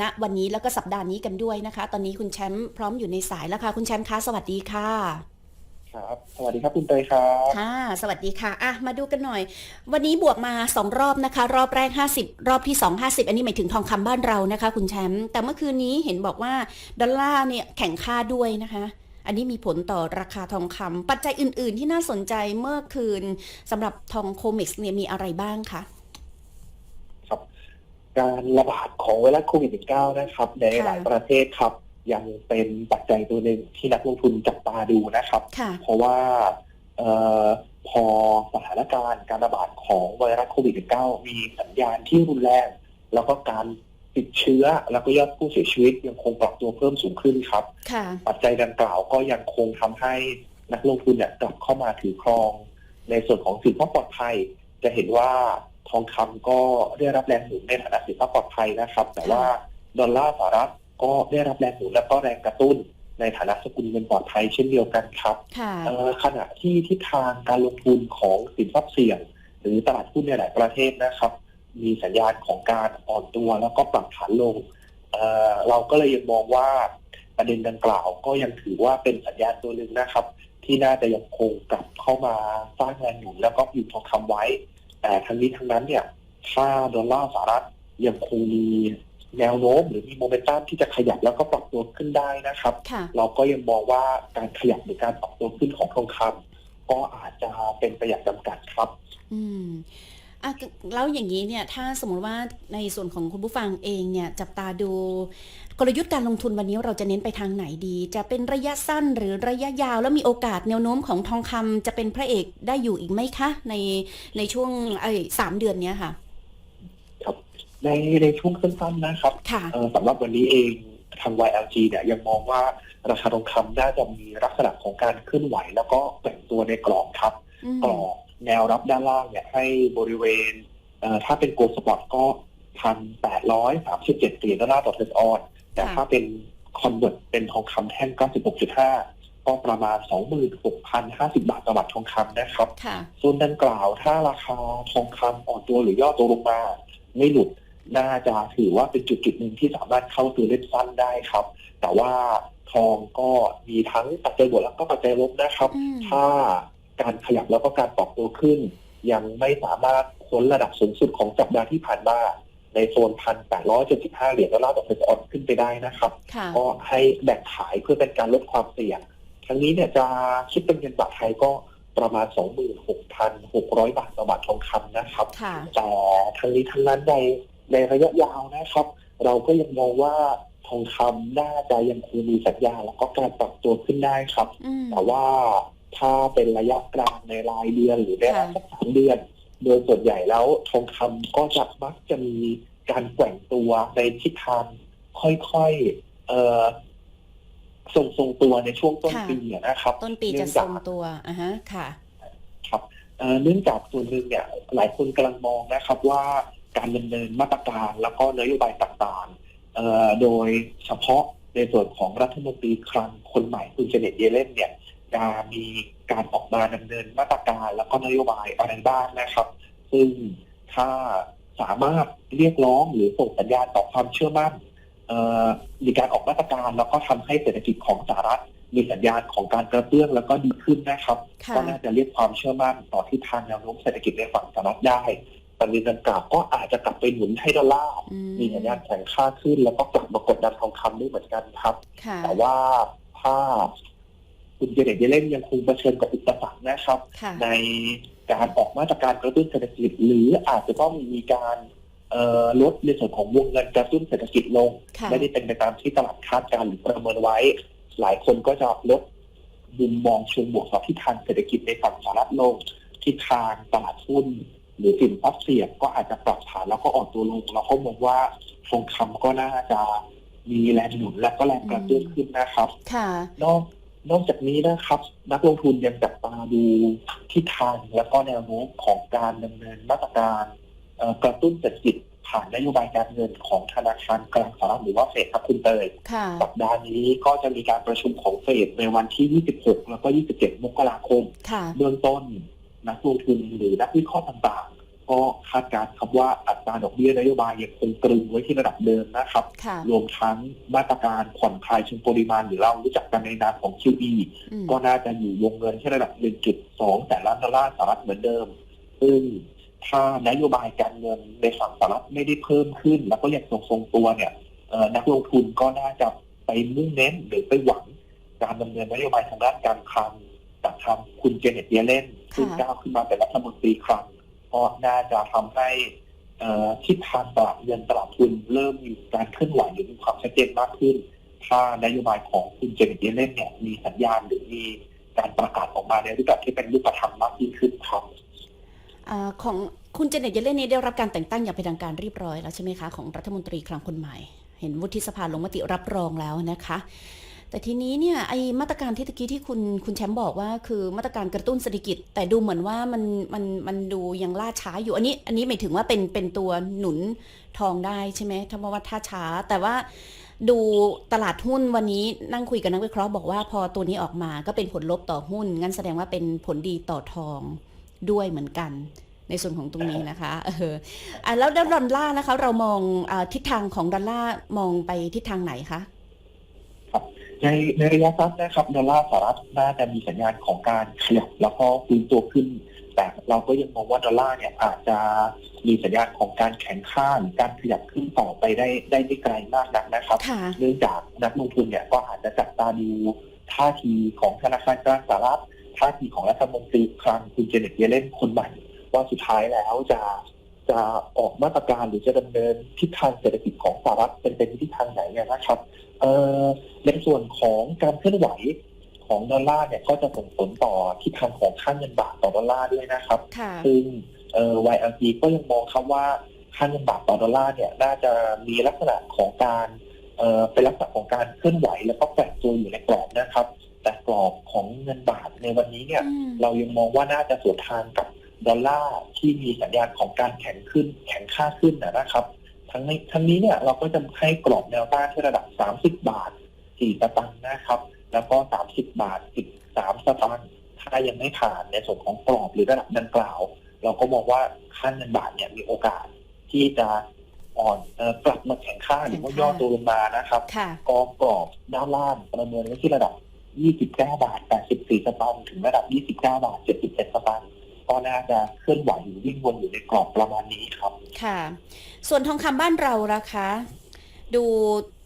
ณวันนี้แล้วก็สัปดาห์นี้กันด้วยนะคะ ตอนนี้คุณแชมป์พร้อมอยู่ในสายแล้วค่ะ คุณแชมป์คะสวัสดีค่ะ ครับ สวัสดีครับคุณเตยครับค่ะ สวัสดีค่ะอะมาดูกันหน่อย วันนี้บวกมา 2 รอบนะคะ รอบแรก 50 รอบที่ 2 50 อันนี้หมายถึงทองคำบ้านเรานะคะ คุณแชมป์แต่เมื่อคืนนี้เห็นบอกว่าดอลลาร์เนี่ยแข่งค่าด้วยนะคะอันนี้มีผลต่อราคาทองคำปัจจัยอื่น ๆ ที่น่าสนใจเมื่อคืนสำหรับทองโคมิกซ์เนี่ยมีอะไรบ้างคะครับ การระบาดของไวรัสโควิด -19 นะครับ ในค่ะหลายประเทศครับ ยังเป็นปัจจัยตัวหนึ่งที่นักลงทุนจับตาดูนะครับค่ะเพราะว่าเอ่อพอสถานการณ์การระบาดของไวรัสโควิด -19 มีสัญญาณที่รุนแรง แล้วก็การติดเชื้อแล้วก็ยอดผู้เสียชีวิตยังคงปรับตัวเพิ่มสูงขึ้นครับค่ะปัจจัยดังกล่าวก็ยังคงทำให้นักลงทุนเนี่ยกลับเข้ามาถือครอง ในส่วนของสินทรัพย์ปลอดภัย จะเห็นว่า ทองคำก็ได้รับแรงหนุนในฐานะสินทรัพย์ปลอดภัยนะครับ แต่ว่าดอลลาร์สหรัฐก็ได้รับแรงหนุนและก็แรงกระตุ้นในฐานะสกุลเงินปลอดภัยเช่นเดียวกันครับค่ะเอ่อขณะที่ทิศทางการลงทุนของสินทรัพย์เสี่ยง หรือตลาดหุ้นในหลายประเทศนะครับ มีสัญญาณของการอ่อนตัวแล้วก็ปรับฐานลงเอ่อเราก็เลยยังมองว่าประเด็นดังกล่าวก็ยังถือว่าเป็นสัญญาณตัวหนึ่งนะครับ ที่น่าจะยังคงกลับเข้ามาสร้างแรงหนุนแล้วก็หยุดทองคำไว้ แต่ทั้งนี้ทั้งนั้นเนี่ยถ้าดอลลาร์สหรัฐยังคงมีแนวโน้มหรือมีโมเมนตัมที่จะขยับแล้วก็ปรับตัวขึ้นได้นะครับค่ะเราก็ยังมองว่าการขยับหรือการปรับตัวขึ้นของทองคำก็อาจจะเป็นไปอย่างจำกัดครับ อืมอะแล้วอย่างนี้เนี่ยถ้าสมมติว่าในส่วนของคุณผู้ฟังเองเนี่ยจับตาดู กลยุทธ์การลงทุนวันนี้เราจะเน้นไปทางไหนดี จะเป็นระยะสั้นหรือระยะยาว แล้วมีโอกาสแนวโน้มของทองคำจะเป็นพระเอกได้อยู่อีกไหมคะ ในในช่วงไอ้สามเดือนเนี้ยค่ะในในช่วงสั้นๆนะครับค่ะเอ่อสำหรับวันนี้เองทาง YLG เนี่ยยังมองว่าราคาทองคำน่าจะมีลักษณะของการเคลื่อนไหว แล้วก็แกว่งตัวในกรอบครับอืมกรอบแนวรับด้านล่างเนี่ยให้บริเวณเอ่อถ้าเป็นโกลด์สปอร์ตก็พันแปดร้อยสามสิบเจ็ดเหรียญดอลลาร์ต่อเทรนออน แต่ค่ะถ้าเป็นคอนเวิร์ตเป็นทองคำแท่ง 96.5 ก็ประมาณ 26,050 บาทต่อบาททองคำนะครับค่ะส่วนดังกล่าวถ้าราคาทองคำอ่อนตัวหรือย่อตัวลงมาไม่หลุดน่าจะถือว่าเป็นจุดจุดๆหนึ่งที่สามารถเข้าซื้อเล่นสั้นได้ครับ แต่ว่าทองก็มีทั้งปัจจัยบวกแล้วก็ปัจจัยลบนะครับอืมถ้าการขยับแล้วก็การปรับตัวขึ้น ยังไม่สามารถพ้นระดับสูงสุดของสัปดาห์ที่ผ่านมา ในโซนพันแปดร้อยเจ็ดสิบห้าเหรียญดอลลาร์ต่อเฟสออนขึ้นไปได้นะครับค่ะก็ให้แบ่งขายเพื่อเป็นการลดความเสี่ยง ทั้งนี้เนี่ยจะคิดเป็นเงินบาทไทยก็ประมาณ 26,600 บาทต่อบาททองคำนะครับค่ะแต่ทั้งนี้ทั้งนั้นในในระยะยาวนะครับ เราก็ยังมองว่าทองคำน่าจะยังคงมีสัญญาณแล้วก็การปรับตัวขึ้นได้ครับอืมแต่ว่าถ้าเป็นระยะกลางในรายเดือนหรือในรายค่ะสักสามเดือน โดยส่วนใหญ่แล้วทองคำก็จะมักจะมีการแกว่งตัวในทิศทางค่อยๆเอ่อทรงทรงๆตัวในช่วงต้นค่ะปีอะนะครับ ต้นปีจะทรงตัวอะฮะค่ะ ครับเอ่อเนื่องจากส่วนหนึ่งเนี่ย หลายคนกำลังมองนะครับว่าการดำเนินมาตรการแล้วก็นโยบายต่างๆเอ่อโดยเฉพาะในส่วนของรัฐมนตรีคลังคนใหม่คุณเจเน็ตเยเลนเนี่ย จะมีการออกมาดำเนินมาตรการแล้วก็นโยบายอะไรบ้างนะครับ ซึ่งถ้าสามารถเรียกร้องหรือส่งสัญญาณต่อความเชื่อมั่นเอ่อมีการออกมาตรการแล้วก็ทำให้เศรษฐกิจของสหรัฐมีสัญญาณของการกระเตื้องแล้วก็ดีขึ้นนะครับค่ะก็น่าจะเรียกความเชื่อมั่นต่อทิศทางแนวโน้มเศรษฐกิจในฝั่งสหรัฐได้ประเด็นดังกล่าวก็อาจจะกลับไปหนุนให้ดอลลาร์อืมมีสัญญาณแข็งค่าขึ้น แล้วก็กลับมากดดันทองคำด้วยเหมือนกันครับค่ะแต่ว่าถ้า คุณเจเน็ตเยเลนยังคงเผชิญกับอุปสรรคนะครับค่ะในการออกมาตรการกระตุ้นเศรษฐกิจ หรืออาจจะต้องมีการเอ่อลดในส่วนของวงเงินกระตุ้นเศรษฐกิจลงค่ะไม่ได้เป็นไปตามที่ตลาดคาดการณ์หรือประเมินไว้ หลายคนก็จะลดมุมมองเชิงบวกต่อทิศทางเศรษฐกิจในฝั่งสหรัฐลงทิศทางตลาดหุ้นหรือสินทรัพย์เสี่ยงก็อาจจะปรับฐานแล้วก็อ่อนตัวลงเราก็มองว่าทองคำก็น่าจะมีแรงหนุนและก็แรงกระตุ้นขึ้นนะครับค่ะนอก นอกจากนี้นะครับ นักลงทุนยังจับตาดูทิศทางและก็แนวโน้มของการดำเนินมาตรการเอ่อกระตุ้นเศรษฐกิจผ่านนโยบายการเงินของธนาคารกลางสหรัฐหรือว่าเฟดครับคุณเตยค่ะสัปดาห์นี้ก็จะมีการประชุมของเฟดในวันที่ 26 แล้วก็ 27 มกราคมค่ะเบื้องต้นนักลงทุนหรือนักวิเคราะห์ต่างๆ ก็คาดการณ์ครับว่าอัตราดอกเบี้ยนโยบายยังคงตรึงไว้ที่ระดับเดิมนะครับค่ะรวมทั้งมาตรการผ่อนคลายเชิงปริมาณหรือเรารู้จักกันในนามของ QE อืมก็น่าจะอยู่วงเงินที่ระดับ 1.2 แต่ล้านดอลลาร์สหรัฐเหมือนเดิม ซึ่งถ้านโยบายการเงินในฝั่งสหรัฐไม่ได้เพิ่มขึ้น แล้วก็ยังทรงๆตัวเนี่ยเอ่อนักลงทุนก็น่าจะไปมุ่งเน้นหรือไปหวังการดำเนินนโยบายทางด้านการคลังจากทางคุณเจเน็ตเยเลนซึ่งก้าวขึ้นมาเป็นรัฐมนตรีคลัง ก็น่าจะทำให้ทิศทางตลาดเงินตลาดทุนเริ่มมีการเคลื่อนไหวหรือมีความชัดเจนมากขึ้น ถ้านโยบายของคุณเจน็ตเยเลนเนี่ยมีสัญญาณหรือมีการประกาศออกมาในรูปแบบที่เป็นรูปธรรมมากยิ่งขึ้นครับอของคุณเจเน็ตเยเลนนี้ได้รับการแต่งตั้งอย่างเป็นทางการเรียบร้อยแล้วใช่ไหมคะของรัฐมนตรีคลังคนใหม่ เห็นวุฒิสภาลงมติรับรองแล้วนะคะ แต่ทีนี้เนี่ยไอมาตรการที่ตะกี้ที่คุณคุณแชมป์บอกว่าคือมาตรการกระตุ้นเศรษฐกิจ แต่ดูเหมือนว่ามันมันมันดูยังล่าช้าอยู่อันนี้ อันนี้หมายถึงว่าเป็นเป็นตัวหนุนทองได้ใช่ไหมถ้าว่าถ้าช้า แต่ว่าดูตลาดหุ้นวันนี้นั่งคุยกับนักวิเคราะห์บอกว่าพอตัวนี้ออกมาก็เป็นผลลบต่อหุ้น งั้นแสดงว่าเป็นผลดีต่อทองด้วยเหมือนกัน ในส่วนของตรงนี้นะคะเอออะแล้วดอลลาร์นะคะ เรามองอทิศทางของดอลลาร์มองไปทิศทางไหนคะ ในในระยะสั้นนะครับดอลลาร์สหรัฐน่าจะมีสัญญาณของการขยับแล้วก็ฟื้นตัวขึ้น แต่เราก็ยังมองว่าดอลลาร์เนี่ยอาจจะมีสัญญาณของการแข็งค่าหรือการขยับขึ้นต่อไปได้ได้ไม่ไกลมากนักนะครับค่ะเนื่องจากนักลงทุนเนี่ยก็อาจจะจับตาดูท่าทีของธนาคารกลางสหรัฐท่าทีของรัฐมนตรีคลังคุณเจเน็ตเยเลนคนใหม่ว่าสุดท้ายแล้วจะ จะออกมาตรการหรือจะดำเนินทิศทางเศรษฐกิจของสหรัฐเป็นเป็นทิศทางไหนเนี่ยนะครับเอ่อในส่วนของการเคลื่อนไหวของดอลลาร์เนี่ยก็จะส่งผลต่อทิศทางของค่าเงินบาทต่อดอลลาร์ด้วยนะครับค่ะซึ่งเอ่อ YLG ก็ยังมองครับว่าค่าเงินบาทต่อดอลลาร์เนี่ยน่าจะมีลักษณะของการเอ่อเป็นลักษณะของการเคลื่อนไหว แล้วก็แฝงตัวอยู่ในกรอบนะครับ แต่กรอบของเงินบาทในวันนี้เนี่ยอืมเรายังมองว่าน่าจะสวนทางกับ ดอลลาร์ที่มีสัญญาณของการแข็งขึ้นแข็งค่าขึ้นนะครับ ทั้งนี้ทั้งนี้เนี่ยเราก็จะให้กรอบแนวต้านที่ระดับ 30 บาท4สตางค์นะครับ แล้วก็ 30 บาท 13 สตางค์ถ้ายังไม่ผ่านในส่วนของกรอบหรือระดับดังกล่าว เราก็มองว่าค่าเงินบาทเนี่ยมีโอกาสที่จะอ่อนเอ่อกลับมาแข็งค่าหรือว่าย่อตัวลงมานะครับค่ะกองกรอบด้านล่างประเมินไว้ที่ระดับ 29 บาท 84 สตางค์ถึงระดับ 29 บาท 77 สตางค์ ก็น่าจะเคลื่อนไหวอยู่วิ่งวนอยู่ในกรอบประมาณนี้ครับ ค่ะ ส่วนทองคำบ้านเราราคาดู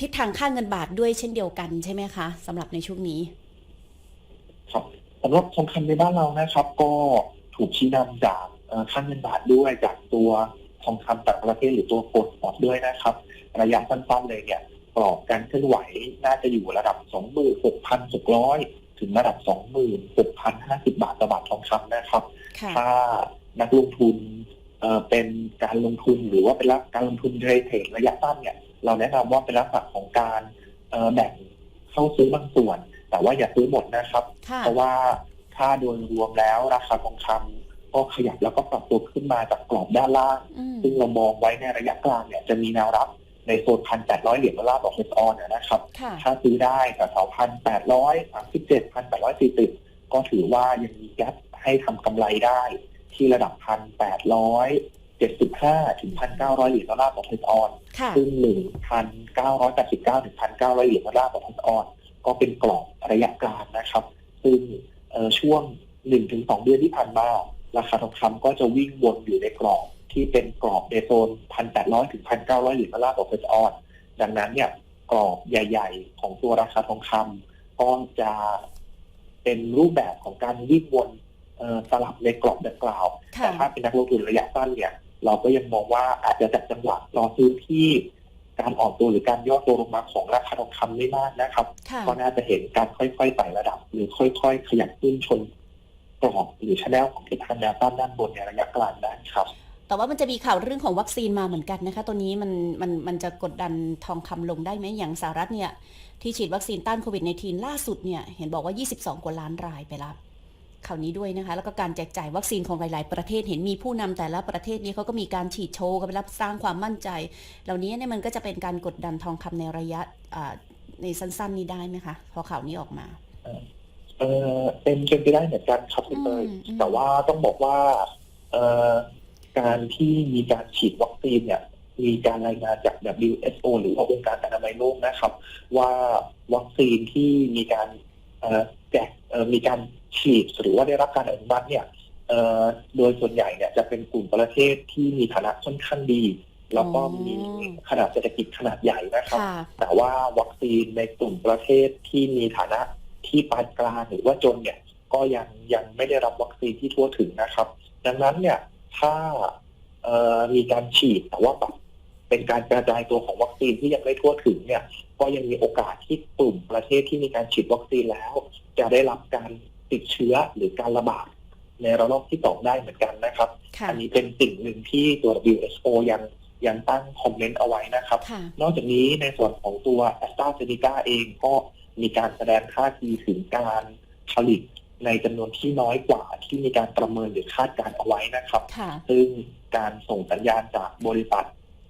ทิศทางค่าเงินบาทด้วยเช่นเดียวกันใช่ไหมคะสำหรับในช่วงนี้ ครับสำหรับทองคำในบ้านเรานะครับ ก็ถูกชี้นำจากเอ่อค่าเงินบาทด้วยจากตัวทองคำต่างประเทศหรือตัวโกลด์สปอตด้วยนะครับ ระยะสั้นๆเลยเนี่ยกรอบการเคลื่อนไหวน่าจะอยู่ระดับ 26,600 ถึงระดับ 26,050 บาทต่อบาททองคำนะครับค่ะถ้านักลงทุนเอ่อเป็นการลงทุนหรือว่าเป็นลักการลงทุนเทรดเทรดระยะสั้นเนี่ย เราแนะนำว่าเป็นลักษณะของการเอ่อแบ่งเข้าซื้อบางส่วน แต่ว่าอย่าซื้อหมดนะครับค่ะเพราะว่าถ้าโดยรวมแล้วราคาทองคำก็ขยับแล้วก็ปรับตัวขึ้นมาจากกรอบด้านล่างอืมซึ่งเรามองไว้ในระยะกลางเนี่ยจะมีแนวรับ ในโซนพันแปดร้อยเหรียญดอลลาร์ต่อเฟสออนนะครับค่ะถ้าซื้อได้แถวๆพันแปดร้อยสามสิบเจ็ดพันแปดร้อยสี่สิบก็ถือว่ายังมีแก๊ปให้ทำกำไรได้ที่ระดับพันแปดร้อยเจ็ดสิบห้าถึงพันเก้าร้อยเหรียญดอลลาร์ต่อเทสออนค่ะซึ่งหนึ่งพันเก้าร้อยแปดสิบเก้าถึงพันเก้าร้อยเหรียญดอลลาร์ต่อเทสออนก็เป็นกรอบระยะกลางนะครับ ซึ่งเอ่อช่วงหนึ่งถึงสองเดือนที่ผ่านมาราคาทองคำก็จะวิ่งวนอยู่ในกรอบ ที่เป็นกรอบในโซนพันแปดร้อยถึงพันเก้าร้อยเหรียญดอลลาร์ต่อเฟสออน ดังนั้นเนี่ยกรอบใหญ่ ๆ ของตัวราคาทองคำก็จะเป็นรูปแบบของการวิ่งวนเอ่อสลับในกรอบดังกล่าวค่ะแต่ถ้าเป็นนักลงทุนระยะสั้นเนี่ย เราก็ยังมองว่าอาจจะจัดจังหวะรอซื้อที่การอ่อนตัวหรือการย่อตัวลงมาของราคาทองคำไม่มากนะครับค่ะก็น่าจะเห็นการค่อยๆไต่ระดับ หรือค่อย ๆ ขยับขึ้นชนกรอบหรือชแนลของทิศทางแนวต้านด้านบนในระยะกลางได้ครับ แต่ว่ามันจะมีข่าวเรื่องของวัคซีนมาเหมือนกันนะคะ ตัวนี้มันมันมันจะกดดันทองคำลงได้ไหมอย่างสหรัฐเนี่ย ที่ฉีดวัคซีนต้านโควิด -19 ล่าสุดเนี่ย เห็นบอกว่า 22 กว่าล้านรายไปแล้วข่าวนี้ด้วยนะคะ แล้วก็การแจกจ่ายวัคซีนของหลาย ๆ ประเทศเห็นมีผู้นำแต่ละประเทศนี้เขาก็มีการฉีดโชว์กันไปรับสร้างความมั่นใจ เหล่านี้เนี่ยมันก็จะเป็นการกดดันทองคำในระยะอ่าในสั้น ๆ นี้ได้ไหมคะ พอข่าวนี้ออกมาเออเป็นเป็นไปได้เหมือนกันครับคุณเตยอืมอืมแต่ว่าต้องบอกว่า เออ การที่มีการฉีดวัคซีนเนี่ยมีการรายงานจาก WHO หรือว่าองค์การอนามัยโลกนะครับ ว่าวัคซีนที่มีการเอ่อแจกเอ่อมีการฉีดหรือว่าได้รับการอนุมัติเนี่ยเอ่อโดยส่วนใหญ่เนี่ยจะเป็นกลุ่มประเทศที่มีฐานะค่อนข้างดี แล้วก็มีขนาดเศรษฐกิจขนาดใหญ่นะครับค่ะแต่ว่าวัคซีนในกลุ่มประเทศที่มีฐานะที่ปานกลางหรือว่าจนเนี่ยก็ยังยังไม่ได้รับวัคซีนที่ทั่วถึงนะครับ ดังนั้นเนี่ยถ้า เอ่อมีการฉีดแต่ว่าแบบเป็นการกระจายตัวของวัคซีนที่ยังไม่ทั่วถึงเนี่ย ก็ยังมีโอกาสที่กลุ่มประเทศที่มีการฉีดวัคซีนแล้ว จะได้รับการติดเชื้อหรือการระบาดในระลอกที่สองได้เหมือนกันนะครับค่ะอันนี้เป็นสิ่งหนึ่งที่ตัว WHO ยังยังตั้งคอมเมนต์เอาไว้นะครับค่ะนอกจากนี้ในส่วนของตัวแอสตราเซเนกาเองก็มีการแสดงท่าทีถึงการผลิตในจำนวนที่น้อยกว่าที่มีการประเมินหรือคาดการณ์เอาไว้นะครับค่ะซึ่ง การส่งสัญญาณจากบริษัท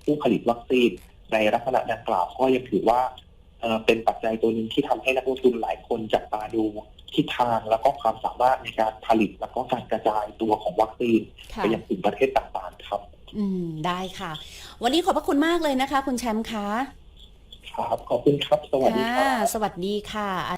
ผู้ผลิตวัคซีนในลักษณะดังกล่าวก็ยังถือว่าเอ่อเป็นปัจจัยตัวหนึ่งที่ทำให้นักลงทุนหลายคนจับตาดูทิศทางแล้วก็ความสามารถในการผลิตแล้วก็การกระจายตัวของวัคซีนค่ะไปยังกลุ่มประเทศต่างๆครับ อืมได้ค่ะ วันนี้ขอบพระคุณมากเลยนะคะ คุณแชมป์คะครับขอบคุณครับ สวัสดีคค่ะรับสวัสดีค่ะ